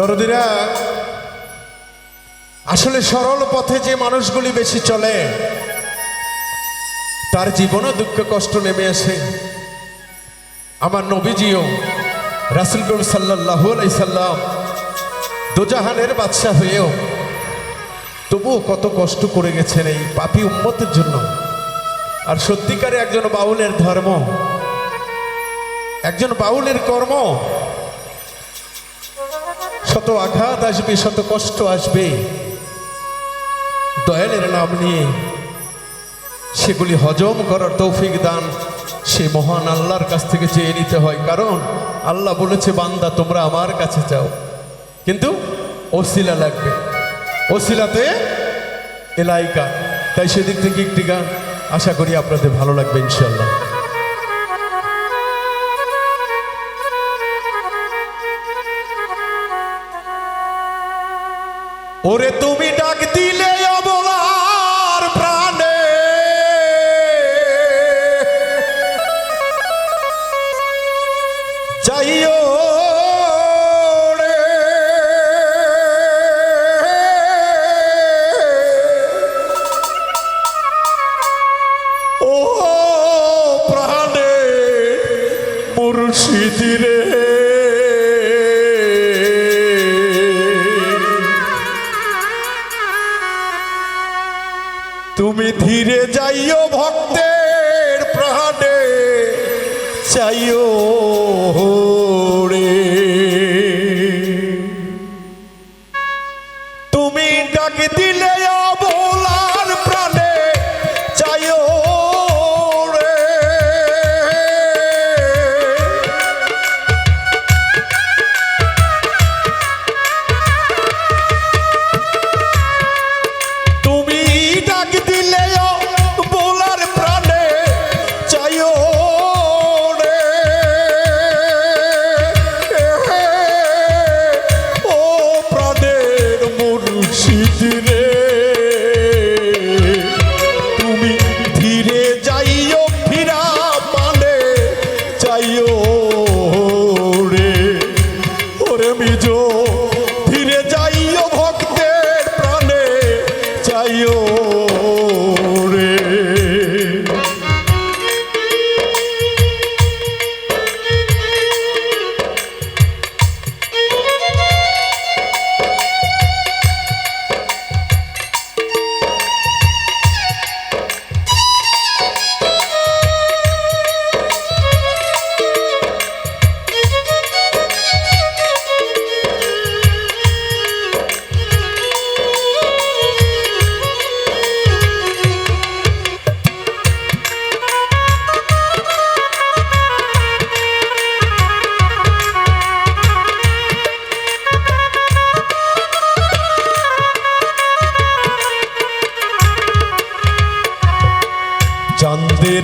দরদিরা, আসলে সরল পথে যে মানুষগুলি বেশি চলে, তার জীবনও দুঃখ কষ্ট নেমে আসে। আমার নবীজিও রাসুল করিম সাল্লাহ সাল্লাম দোজাহানের বাদশাহ হয়েও তবুও কত কষ্ট করে গেছেন এই পাপি উম্মতের জন্য। আর সত্যিকারে একজন বাউলের ধর্ম, একজন বাউলের কর্ম শত আঘাত আসবে, শত কষ্ট আসবে। দয়ালের নাম নিয়ে সেগুলি হজম করার তৌফিক দান সে মহান আল্লাহর কাছ থেকে চেয়ে নিতে হয়। কারণ আল্লাহ বলেছে, বান্দা, তোমরা আমার কাছে যাও। কিন্তু ওসিলা লাগবে। ওসিলাতে এলাইকা। তাই সেদিক থেকে একটি গান আশা করি আপনাদের ভালো লাগবে ইনশাল্লাহ ওরে তুমি ডাক দিলে অবলার প্রাণে। চাইও রে। ও প্রাণে মুর্শিদি তুমি ধীরে যাইও ভক্তের প্রাণে চাইও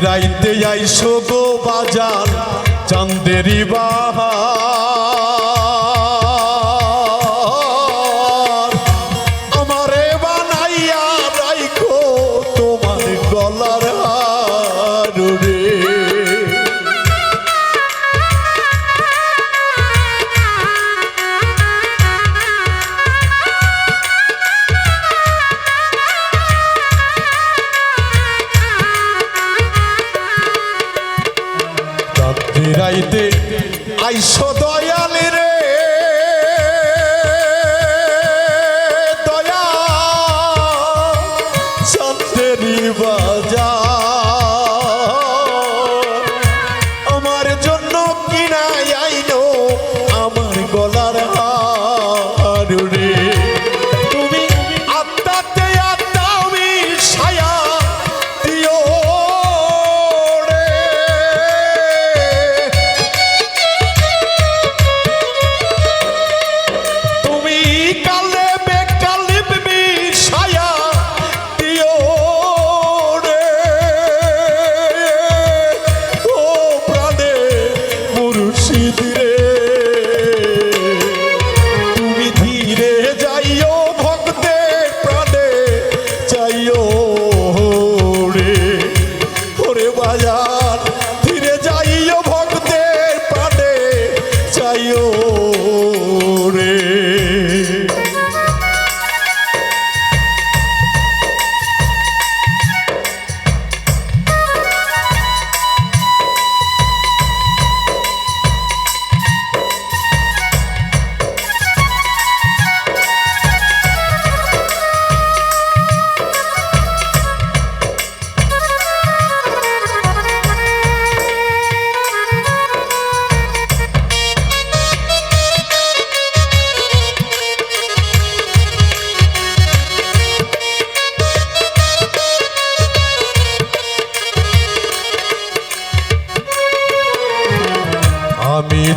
রাইতে আইসো গো বাজার চান্দেরি বাহার। রাইতে আইসো দয়ালি।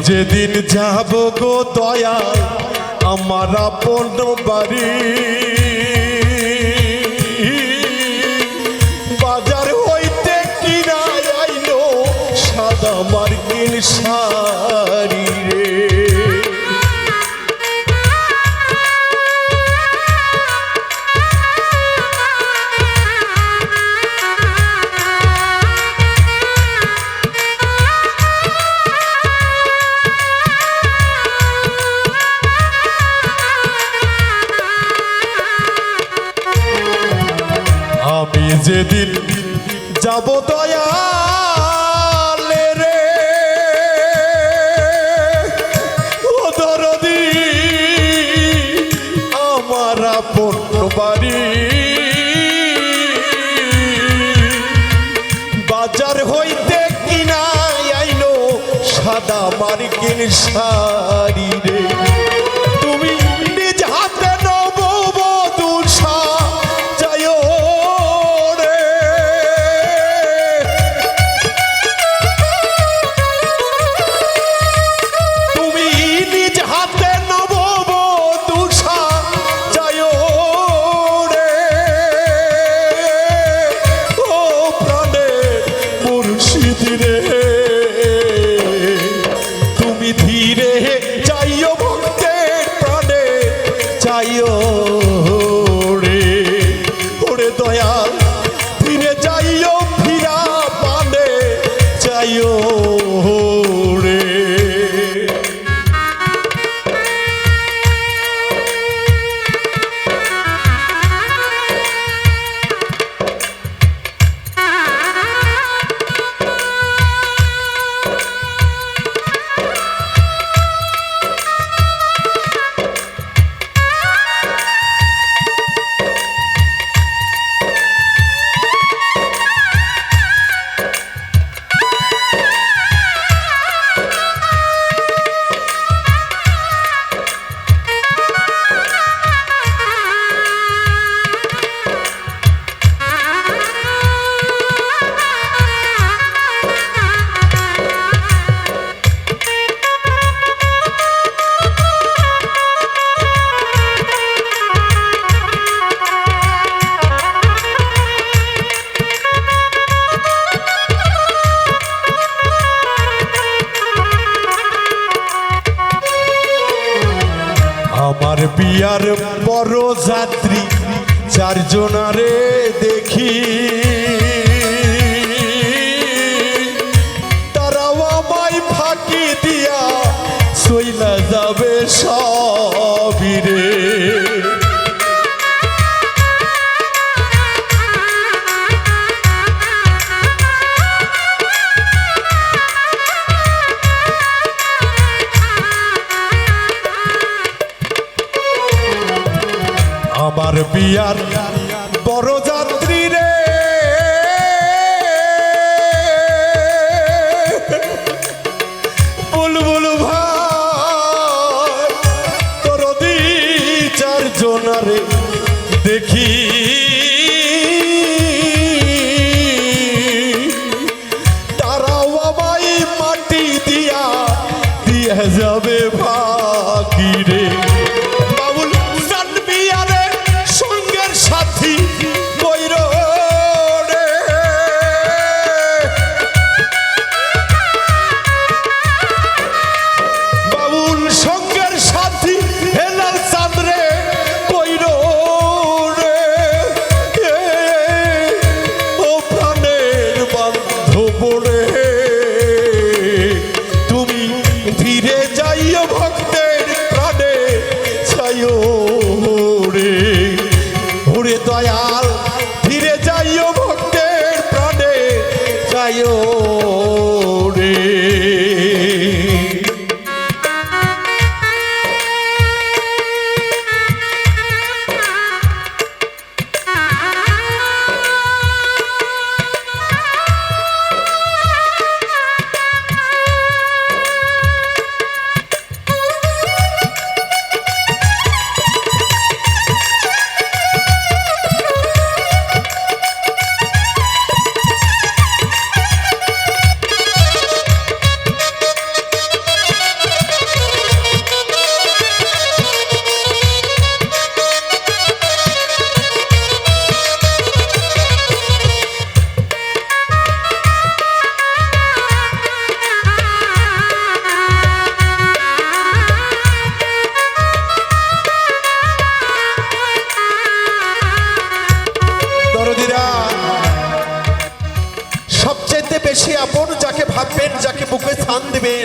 যেদিন যাব গো দয়া আমার আপন বাড়ি। বাজার হইতে কিনা আইলো সাদা মার্কিন শাড়ি। যেদিন যাব দয়ালে রে। ও দরদি, আমার আপন বাড়ি। বাজার হইতে কিনা আইলো সাদা মার্কিন শাড়ি রে। বিয়ার বড় যাত্রী চারজনারে দেখি। তারাও আমায় ফাঁকি দিয়া শৈলা যাবে সবিরে বিয়ার বড় যাত্রী রে। বুলবুল ভাই তোর দি চারজনারে করে দয়াল ফিরে যাইও ভক্তের প্রাণে যাইও।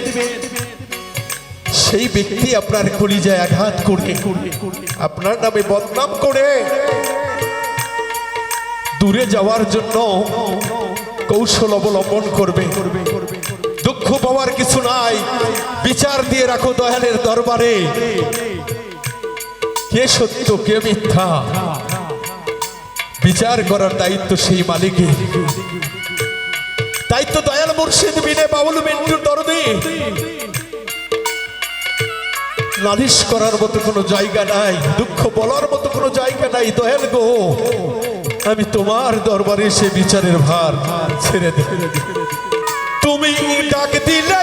দিবেন সেই ব্যক্তি আপনার কলিজায় আঘাত করে আপনার নামে বদনাম করে। দূরে যাওয়ার জন্য কৌশল অবলম্বন করবে। দুঃখ পাওয়ার কিছু নাই। বিচার দিয়ে রাখো দয়ালের দরবারে। কে সত্য, কে মিথ্যা? বিচার করার দায়িত্ব সেই মালিকের। দায়িত্ব দয়াল মুর্শিদ বিনে বাউল মিন্টুর দরদি। নালিশ করার মতো কোনো জায়গা নাই, দুঃখ বলার মতো কোনো জায়গা নাই, দয়াল গো। আমি তোমার দরবারে সে বিচারের ভার ছেড়ে দিই তুমি ডাক দিলে